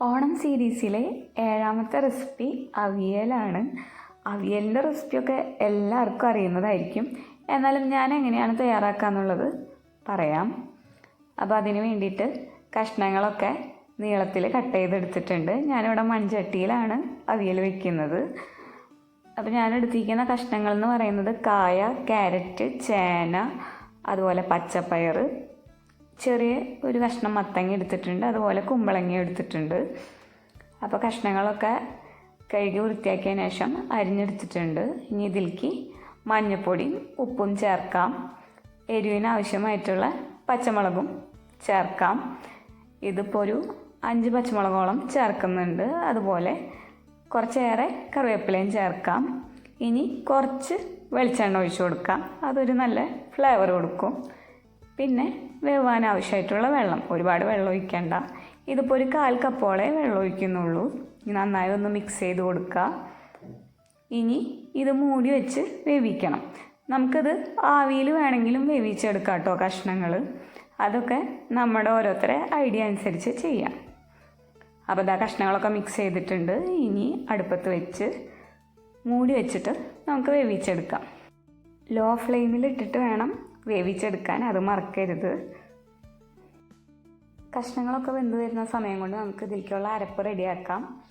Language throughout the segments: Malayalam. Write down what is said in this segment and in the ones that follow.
ഓണം സീരീസിലെ ഏഴാമത്തെ റെസിപ്പി അവിയലാണ്. അവിയലിന്റെ റെസിപ്പിയൊക്കെ എല്ലാവർക്കും അറിയുന്നതായിരിക്കും. എന്നാലും ഞാൻ എങ്ങനെയാണ് തയ്യാറാക്കുക എന്നുള്ളത് പറയാം. അപ്പോൾ അതിന് വേണ്ടിയിട്ട് കഷ്ണങ്ങളൊക്കെ നീളത്തിൽ കട്ട് ചെയ്തെടുത്തിട്ടുണ്ട്. ഞാനിവിടെ മൺചട്ടിയിലാണ് അവിയൽ വെക്കുന്നത്. അപ്പോൾ ഞാൻ എടുത്തിരിക്കുന്ന കഷ്ണങ്ങൾ എന്ന് പറയുന്നത് കായ ക്യാരറ്റ് ചേന അതുപോലെ പച്ചപ്പയർ ചെറിയ ഒരു കഷ്ണം മത്തങ്ങ എടുത്തിട്ടുണ്ട്. അതുപോലെ കുമ്പളങ്ങ എടുത്തിട്ടുണ്ട്. അപ്പോൾ കഷ്ണങ്ങളൊക്കെ കഴുകി വൃത്തിയാക്കിയ ശേഷം അരിഞ്ഞെടുത്തിട്ടുണ്ട്. ഇനി ഇതിലേക്ക് മഞ്ഞൾപ്പൊടിയും ഉപ്പും ചേർക്കാം. എരിവിന് ആവശ്യമായിട്ടുള്ള പച്ചമുളകും ചേർക്കാം. ഇതിപ്പോൾ ഒരു അഞ്ച് പച്ചമുളകോളം ചേർക്കുന്നുണ്ട്. അതുപോലെ കുറച്ചേറെ കറിവേപ്പിലയും ചേർക്കാം. ഇനി കുറച്ച് വെളിച്ചെണ്ണ ഒഴിച്ചു കൊടുക്കാം. അതൊരു നല്ല ഫ്ലേവർ കൊടുക്കും. പിന്നെ വേവാൻ ആവശ്യമായിട്ടുള്ള വെള്ളം. ഒരുപാട് വെള്ളം ഒഴിക്കേണ്ട. ഇതിപ്പോൾ ഒരു കാൽ കപ്പോളെ വെള്ളം ഒഴിക്കുന്നുള്ളൂ. നന്നായി ഒന്ന് മിക്സ് ചെയ്ത് കൊടുക്കുക ഇനി ഇത് മൂടി വെച്ച് വേവിക്കണം. നമുക്കത് ആവിയിൽ വേണമെങ്കിലും വേവിച്ചെടുക്കാം കേട്ടോ കഷ്ണങ്ങൾ. അതൊക്കെ നമ്മുടെ ഓരോരുത്തരെ ഐഡിയ അനുസരിച്ച് ചെയ്യാം. അപ്പോൾ ഇതാ കഷ്ണങ്ങളൊക്കെ മിക്സ് ചെയ്തിട്ടുണ്ട്. ഇനി അടുപ്പത്ത് വെച്ച് മൂടി വെച്ചിട്ട് നമുക്ക് വേവിച്ചെടുക്കാം. ലോ ഫ്ലെയിമിൽ ഇട്ടിട്ട് വേണം വേവിച്ചെടുക്കാൻ അത് മറക്കരുത്. കഷ്ണങ്ങളൊക്കെ വെന്ത് വരുന്ന സമയം കൊണ്ട് നമുക്ക് ഇതിലേക്കുള്ള അരപ്പ് റെഡിയാക്കാം.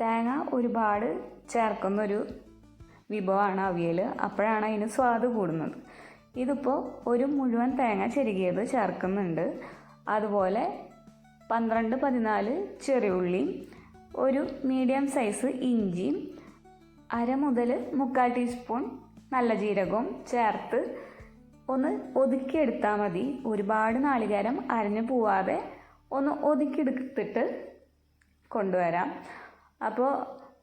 തേങ്ങ ഒരുപാട് ചേർക്കുന്നൊരു വിഭവമാണ് അവിയൽ അപ്പോഴാണ് അതിന് സ്വാദ് കൂടുന്നത്. ഇതിപ്പോൾ ഒരു മുഴുവൻ തേങ്ങ ചെരുകിയത് ചേർക്കുന്നുണ്ട്. അതുപോലെ പന്ത്രണ്ട് പതിനാല് ചെറിയുള്ളിയും ഒരു മീഡിയം സൈസ് ഇഞ്ചിയും അര മുതൽ മുക്കാൽ ടീസ്പൂൺ നല്ല ജീരകവും ചേർത്ത് ഒന്ന് ഒതുക്കിയെടുത്താൽ മതി. ഒരുപാട് നാളികേരം അരഞ്ഞു പോവാതെ ഒന്ന് ഒതുക്കിയെടുത്തിട്ട് കൊണ്ടുവരാം. അപ്പോൾ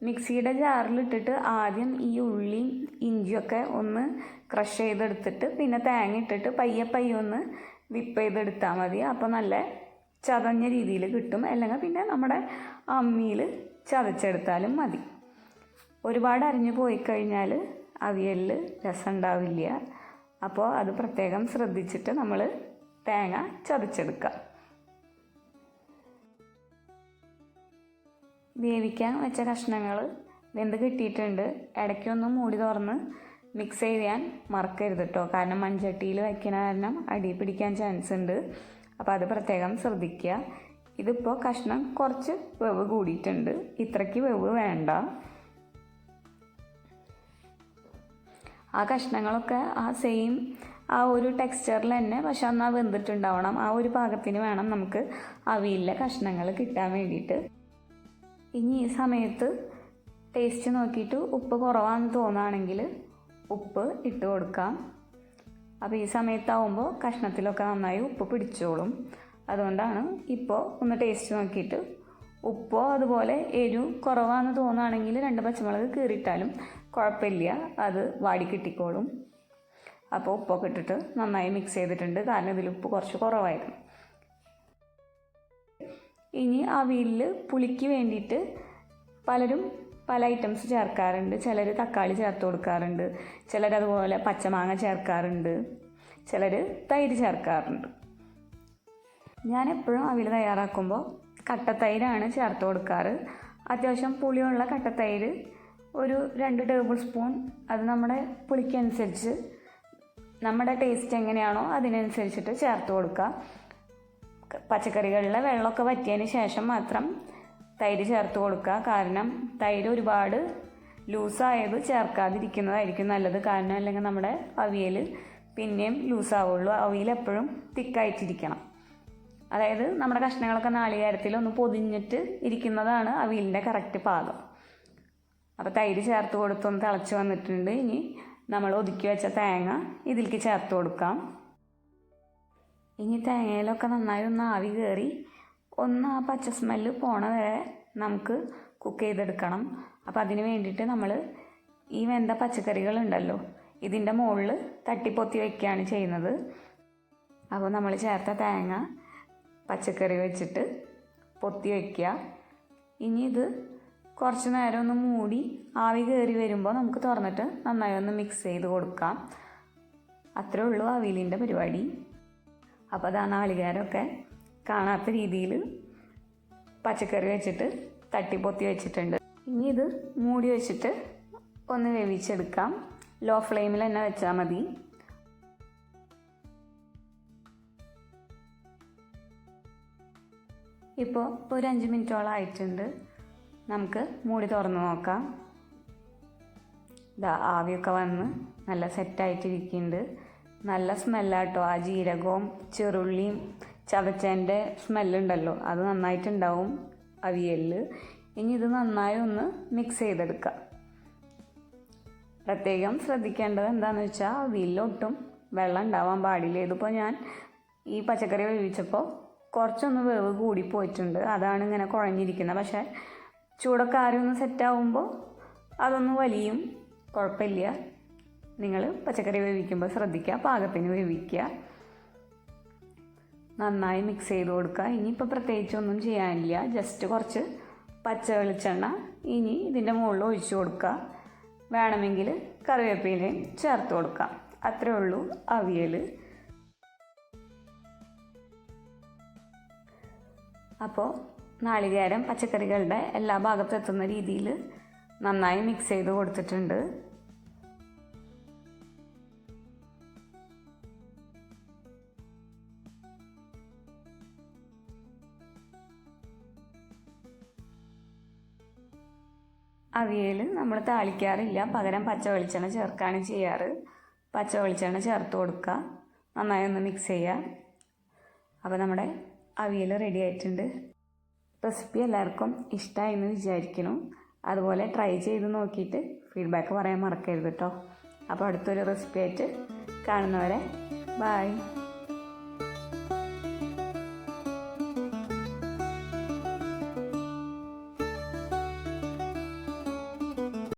മിക്സിയുടെ ജാറിലിട്ടിട്ട് ആദ്യം ഈ ഉള്ളിയും ഇഞ്ചിയൊക്കെ ഒന്ന് ക്രഷ് ചെയ്തെടുത്തിട്ട് പിന്നെ തേങ്ങ ഇട്ടിട്ട് പയ്യെ പയ്യെ ഒന്ന് വിപ്പ് ചെയ്തെടുത്താൽ മതി. അപ്പോൾ നല്ല ചതഞ്ഞ രീതിയിൽ കിട്ടും. അല്ലെങ്കിൽ പിന്നെ നമ്മുടെ അമ്മിയിൽ ചതച്ചെടുത്താലും മതി. ഒരുപാട് അരിഞ്ഞു പോയി കഴിഞ്ഞാൽ അവിയലിൽ രസം ഉണ്ടാവില്ല. അപ്പോൾ അത് പ്രത്യേകം ശ്രദ്ധിച്ചിട്ട് നമ്മൾ തേങ്ങ ചതച്ചെടുക്കുക വേവിക്കാൻ വെച്ച കഷ്ണങ്ങൾ വെന്ത് കിട്ടിയിട്ടുണ്ട്? ഇടയ്ക്കൊന്ന് മൂടി തുറന്ന് മിക്സ് ചെയ്യാൻ മറക്കരുത് കേട്ടോ കാരണം മൺചട്ടിയിൽ വയ്ക്കണ കാരണം അടി പിടിക്കാൻ ചാൻസ് ഉണ്ട്. അപ്പോൾ അത് പ്രത്യേകം ശ്രദ്ധിക്കുക. ഇതിപ്പോൾ കഷ്ണം കുറച്ച് വെവ് കൂടിയിട്ടുണ്ട്. ഇത്രയ്ക്ക് വെവ് വേണ്ട. ആ കഷ്ണങ്ങളൊക്കെ ആ സെയിം ആ ഒരു ടെക്സ്ചറിൽ തന്നെ പക്ഷെ അന്ന് ആ വെന്തിട്ടുണ്ടാവണം. ആ ഒരു പാകത്തിന് വേണം നമുക്ക് അവിയിലെ കഷ്ണങ്ങൾ കിട്ടാൻ വേണ്ടിയിട്ട്. ഇനി ഈ സമയത്ത് ടേസ്റ്റ് നോക്കിയിട്ട് ഉപ്പ് കുറവാണെന്ന് തോന്നുകയാണെങ്കിൽ ഉപ്പ് ഇട്ട് കൊടുക്കാം. അപ്പോൾ ഈ സമയത്താവുമ്പോൾ കഷ്ണത്തിലൊക്കെ നന്നായി ഉപ്പ് പിടിച്ചോളും. അതുകൊണ്ടാണ് ഇപ്പോൾ ഒന്ന് ടേസ്റ്റ് നോക്കിയിട്ട് ഉപ്പോ അതുപോലെ എരിവ് കുറവാണെന്ന് തോന്നുകയാണെങ്കിൽ രണ്ട് പച്ചമുളക് കീറിയിട്ടാലും കുഴപ്പമില്ല. അത് വാടി കിട്ടിക്കോളും. അപ്പോൾ ഉപ്പൊക്കെ ഇട്ടിട്ട് നന്നായി മിക്സ് ചെയ്തിട്ടുണ്ട്. കാരണം ഇതിൽ ഉപ്പ് കുറച്ച് കുറവായിരുന്നു. ഇനി അവിയലിൽ പുളിക്ക് വേണ്ടിയിട്ട് പലരും പല ഐറ്റംസ് ചേർക്കാറുണ്ട്. ചിലർ തക്കാളി ചേർത്ത് കൊടുക്കാറുണ്ട്. ചിലർ അതുപോലെ പച്ചമാങ്ങ ചേർക്കാറുണ്ട്. ചിലർ തൈര് ചേർക്കാറുണ്ട്. ഞാൻ എപ്പോഴും അവിൽ തയ്യാറാക്കുമ്പോൾ കട്ടത്തൈരാണ് ചേർത്ത് കൊടുക്കാറ്. അത്യാവശ്യം പുളിയുള്ള കട്ടത്തൈര് ഒരു രണ്ട് ടേബിൾ സ്പൂൺ അത് നമ്മുടെ പുളിക്കനുസരിച്ച് നമ്മുടെ ടേസ്റ്റ് എങ്ങനെയാണോ അതിനനുസരിച്ചിട്ട് ചേർത്ത് കൊടുക്കുക. പച്ചക്കറികളിലെ വെള്ളമൊക്കെ വറ്റിയതിന് ശേഷം മാത്രം തൈര് ചേർത്ത് കൊടുക്കുക. കാരണം തൈര് ഒരുപാട് ലൂസായത് ചേർക്കാതിരിക്കുന്നതായിരിക്കും നല്ലത്. കാരണം അല്ലെങ്കിൽ നമ്മുടെ അവിയൽ പിന്നെയും ലൂസാവുള്ളൂ. അവിയൽ എപ്പോഴും തിക്കായിട്ടിരിക്കണം. അതായത് നമ്മുടെ കഷ്ണങ്ങളൊക്കെ നാളികേരത്തിൽ ഒന്ന് പൊതിഞ്ഞിട്ട് ഇരിക്കുന്നതാണ് അവിയലിന്റെ കറക്റ്റ് പാകം. അപ്പോൾ തൈര് ചേർത്ത് കൊടുത്തൊന്ന് തിളച്ച് വന്നിട്ടുണ്ട്. ഇനി നമ്മൾ ഒതുക്കി വെച്ച തേങ്ങ ഇതിലേക്ക് ചേർത്ത് കൊടുക്കാം. ഇനി തേങ്ങയിലൊക്കെ നന്നായി ഒന്ന് ആവി കയറി ഒന്ന് ആ പച്ച സ്മെല്ല് പോണ വരെ നമുക്ക് കുക്ക് ചെയ്തെടുക്കണം. അപ്പോൾ അതിന് വേണ്ടിയിട്ട് നമ്മൾ ഈ വെന്ത പച്ചക്കറികളുണ്ടല്ലോ ഇതിന്റെ മുകളിൽ തട്ടിപ്പൊത്തി വയ്ക്കുകയാണ് ചെയ്യുന്നത്. അപ്പോൾ നമ്മൾ ചേർത്ത തേങ്ങ പച്ചക്കറി വെച്ചിട്ട് പൊത്തി വയ്ക്കുക ഇനി ഇത് കുറച്ച് നേരം ഒന്ന് മൂടി ആവി കയറി വരുമ്പോൾ നമുക്ക് തുറന്നിട്ട് നന്നായി ഒന്ന് മിക്സ് ചെയ്ത് കൊടുക്കാം. അത്രേ ഉള്ളൂ അവിയലിന്റെ പരിപാടി. അപ്പോൾ അതാ നാളികേരമൊക്കെ കാണാത്ത രീതിയിൽ പച്ചക്കറി വെച്ചിട്ട് തട്ടിപ്പൊത്തി വെച്ചിട്ടുണ്ട്. ഇനി ഇത് മൂടി വെച്ചിട്ട് ഒന്ന് വേവിച്ചെടുക്കാം. ലോ ഫ്ലെയിമിൽ തന്നെ വെച്ചാൽ മതി. ഇപ്പോൾ ഒരു അഞ്ച് മിനിറ്റോളം ആയിട്ടുണ്ട്. നമുക്ക് മൂടി തുറന്ന് നോക്കാം. ഇതാ ആവിയൊക്കെ വന്ന് നല്ല സെറ്റായിട്ടിരിക്കുന്നുണ്ട്. നല്ല സ്മെല്ലാട്ടോ. ആ ജീരകവും ചെറുള്ളിയും ചതച്ചതിന്റെ സ്മെല്ലുണ്ടല്ലോ അത് നന്നായിട്ടുണ്ടാവും അവിയലിൽ ഇനി ഇത് നന്നായി ഒന്ന് മിക്സ് ചെയ്തെടുക്കാം. പ്രത്യേകം ശ്രദ്ധിക്കേണ്ടത് എന്താണെന്ന് വെച്ചാൽ അവിയലിലൊട്ടും വെള്ളം ഉണ്ടാവാൻ പാടില്ല. ഇതിപ്പോൾ ഞാൻ ഈ പച്ചക്കറി വേവിച്ചപ്പോൾ കുറച്ചൊന്ന് വേവ് കൂടിപ്പോയിട്ടുണ്ട് അതാണ് ഇങ്ങനെ കുഴഞ്ഞിരിക്കുന്നത്. പക്ഷേ ചൂടൊക്കെ ആരും ഒന്ന് സെറ്റാവുമ്പോൾ അതൊന്ന് വലിയും. കുഴപ്പമില്ല നിങ്ങൾ പച്ചക്കറി വേവിക്കുമ്പോൾ ശ്രദ്ധിക്കുക പാകത്തിന് വേവിക്കുക. നന്നായി മിക്സ് ചെയ്ത് കൊടുക്കുക. ഇനിയിപ്പോൾ പ്രത്യേകിച്ചൊന്നും ചെയ്യാനില്ല. ജസ്റ്റ് കുറച്ച് പച്ച വെളിച്ചെണ്ണ ഇനി ഇതിന്റെ മുകളിൽ ഒഴിച്ചു കൊടുക്കുക. വേണമെങ്കിൽ കറിവേപ്പിലയും ചേർത്ത് കൊടുക്കാം അത്രേ ഉള്ളൂ അവിയൽ. അപ്പോൾ നാളികേരം പച്ചക്കറികളുടെ എല്ലാ ഭാഗത്തും എത്തുന്ന രീതിയിൽ നന്നായി മിക്സ് ചെയ്ത് കൊടുത്തിട്ടുണ്ട്. അവിയൽ നമ്മൾ താളിക്കാറില്ല. പകരം പച്ച വെളിച്ചെണ്ണ ചേർക്കുകയാണ് ചെയ്യാറ്. പച്ച വെളിച്ചെണ്ണ ചേർത്ത് കൊടുക്കുക. നന്നായി ഒന്ന് മിക്സ് ചെയ്യുക. അപ്പോൾ നമ്മുടെ അവിയൽ റെഡി ആയിട്ടുണ്ട്. റെസിപ്പി എല്ലാവർക്കും ഇഷ്ടമായി എന്ന് വിചാരിക്കുന്നു. അതുപോലെ ട്രൈ ചെയ്ത് നോക്കിയിട്ട് ഫീഡ്ബാക്ക് പറയാൻ മറക്കരുത് കേട്ടോ അപ്പോൾ അടുത്തൊരു റെസിപ്പി ആയിട്ട് കാണുന്നവരെ ബായ്